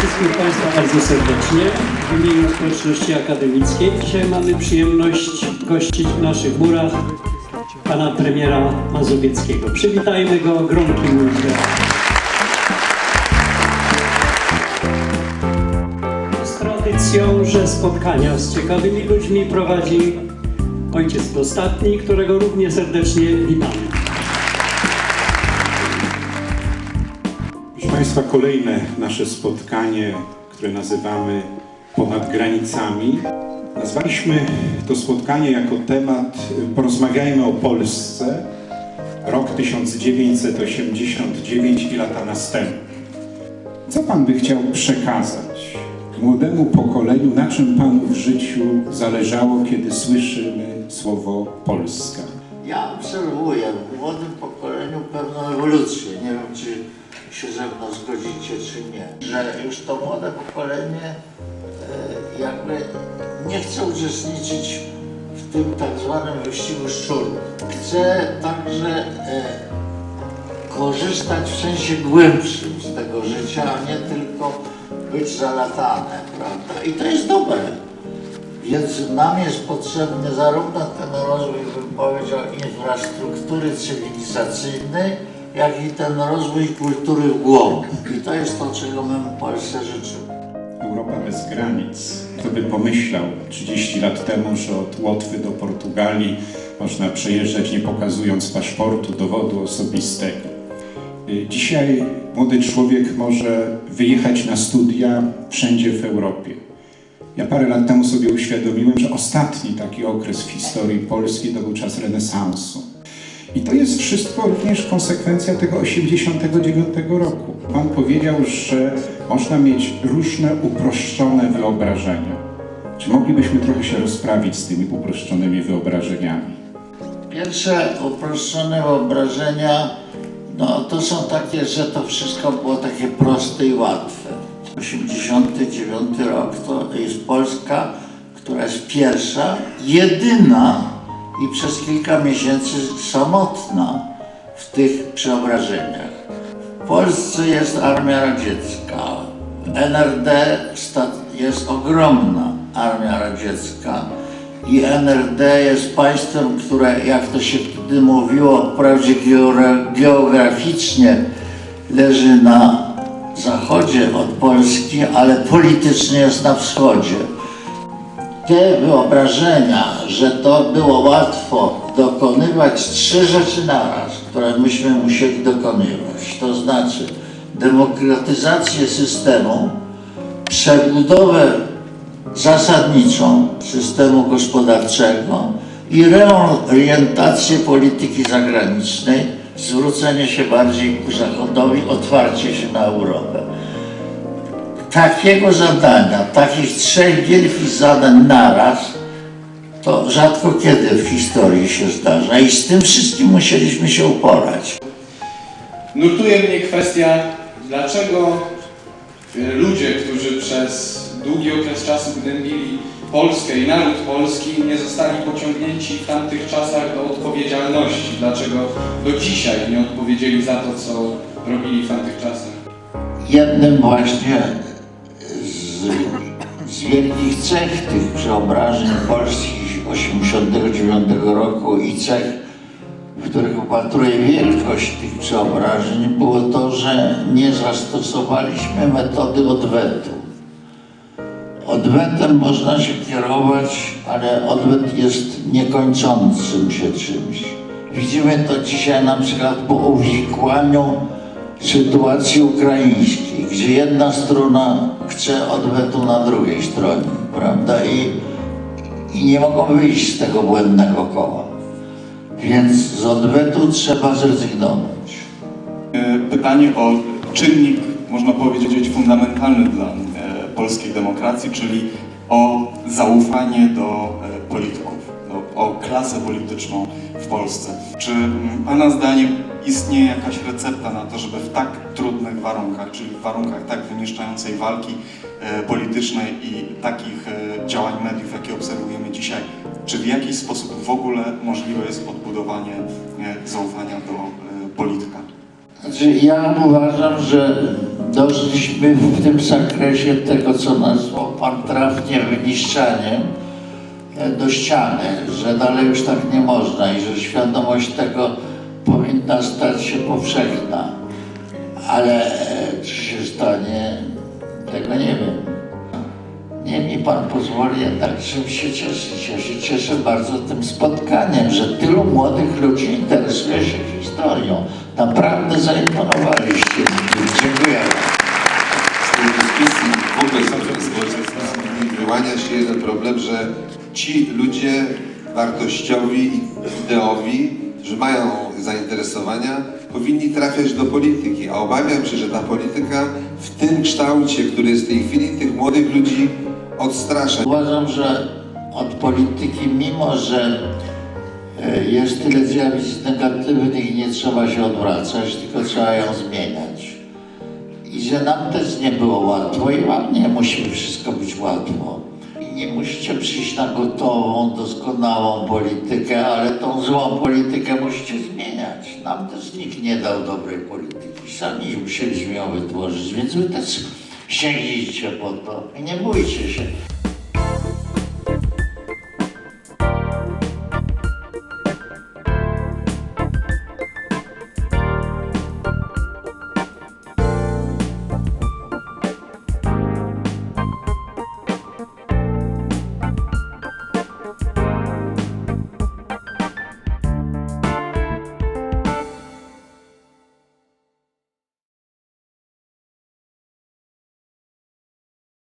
wszystkich Państwa bardzo serdecznie w imieniu społeczności akademickiej. Dzisiaj mamy przyjemność gościć w naszych murach pana premiera Mazowieckiego. Przywitajmy go gromkim. Z tradycją, że spotkania z ciekawymi ludźmi prowadzi ojciec dostatni, którego równie serdecznie witamy. Państwa, kolejne nasze spotkanie, które nazywamy Ponad Granicami. Nazwaliśmy to spotkanie jako temat Porozmawiajmy o Polsce, rok 1989 i lata następne. Co Pan by chciał przekazać młodemu pokoleniu, na czym Panu w życiu zależało, kiedy słyszymy słowo Polska? Ja obserwuję w młodym pokoleniu pewną ewolucję. Się ze mną zgodzicie, czy nie. Że już to młode pokolenie e, jakby nie chce uczestniczyć w tym tak zwanym wyścigu szczurów. Chce także e, korzystać w sensie głębszym z tego życia, a nie tylko być zalatane, prawda? I to jest dobre. Więc nam jest potrzebny zarówno ten rozwój, bym powiedział, infrastruktury cywilizacyjnej, jak i ten rozwój kultury w głąb. I to jest to, czego my Polsce życzymy. Europa bez granic. Kto by pomyślał 30 lat temu, że od Łotwy do Portugalii można przejeżdżać nie pokazując paszportu, dowodu osobistego. Y, Dzisiaj młody człowiek może wyjechać na studia wszędzie w Europie. Ja parę lat temu sobie uświadomiłem, że ostatni taki okres w historii Polski to był czas renesansu. I to jest wszystko również konsekwencja tego 89 roku. Pan powiedział, że można mieć różne uproszczone wyobrażenia. Czy moglibyśmy trochę się rozprawić z tymi uproszczonymi wyobrażeniami? Pierwsze uproszczone wyobrażenia, no to są takie, że to wszystko było takie proste i łatwe. 89 rok to jest Polska, która jest pierwsza, jedyna i przez kilka miesięcy samotna w tych przeobrażeniach. W Polsce jest armia radziecka, NRD jest ogromna armia radziecka i NRD jest państwem, które, jak to się wtedy mówiło, wprawdzie geograficznie leży na zachodzie od Polski, ale politycznie jest na wschodzie. Te wyobrażenia, że to było łatwo dokonywać trzy rzeczy naraz, które myśmy musieli dokonywać, to znaczy demokratyzację systemu, przebudowę zasadniczą systemu gospodarczego i reorientację polityki zagranicznej, zwrócenie się bardziej ku Zachodowi, otwarcie się na Europę. Takiego zadania, takich trzech wielkich zadań naraz, to rzadko kiedy w historii się zdarza i z tym wszystkim musieliśmy się uporać. Nurtuje mnie kwestia, dlaczego y, ludzie, którzy przez długi okres czasu gnębili Polskę i naród polski, nie zostali pociągnięci w tamtych czasach do odpowiedzialności. Dlaczego do dzisiaj nie odpowiedzieli za to, co robili w tamtych czasach. jednym właśnie z wielkich cech tych przeobrażeń polskich 89 roku i cech, w których upatruję wielkość tych przeobrażeń, było to, że nie zastosowaliśmy metody odwetu. Odwetem można się kierować, ale odwet jest niekończącym się czymś. Widzimy to dzisiaj na przykład po uwikłaniu sytuacji ukraińskiej, gdzie jedna strona chce odwetu na drugiej stronie, prawda? I, i nie mogą wyjść z tego błędnego koła. Więc z odwetu trzeba zrezygnować. E, Pytanie o czynnik, można powiedzieć, fundamentalny dla e, polskiej demokracji, czyli o zaufanie do e, polityków, do, o klasę polityczną w Polsce. Czy mm, Pana zdaniem istnieje jakaś recepta na to, żeby w tak trudnych warunkach, czyli w warunkach tak wyniszczającej walki e, politycznej i takich e, działań mediów, jakie obserwujemy dzisiaj, czy w jakiś sposób w ogóle możliwe jest odbudowanie e, zaufania do polityka? Znaczy, ja uważam, że doszliśmy w tym zakresie tego, co nazwał pan trafnie wyniszczaniem do ściany, że dalej już tak nie można i że świadomość tego powinna stać się powszechna. Ale e, czy się stanie, tego nie wiem. Nie mi pan pozwoli jednak czym się cieszyć. Ja się cieszę bardzo tym spotkaniem, że tylu młodych ludzi interesuje się historią. Naprawdę zaimponowaliście. Dziękuję. z tej dyskusji w ogóle z wyłania się jeden problem, że ci ludzie wartościowi, i ideowi, którzy mają zainteresowania, powinni trafiać do polityki, a obawiam się, że ta polityka w tym kształcie, który jest w tej chwili, tych młodych ludzi odstrasza. Uważam, że od polityki, mimo że e, jest tyle zjawisk negatywnych, nie trzeba się odwracać, tylko trzeba ją zmieniać. I że nam też nie było łatwo i wam nie musi wszystko być łatwo. Nie musicie przyjść na gotową, doskonałą politykę, ale tą złą politykę musicie zmieniać. Nam też nikt nie dał dobrej polityki. Sami musieliśmy ją wytworzyć, więc wy też sięgnijcie po to i nie bójcie się.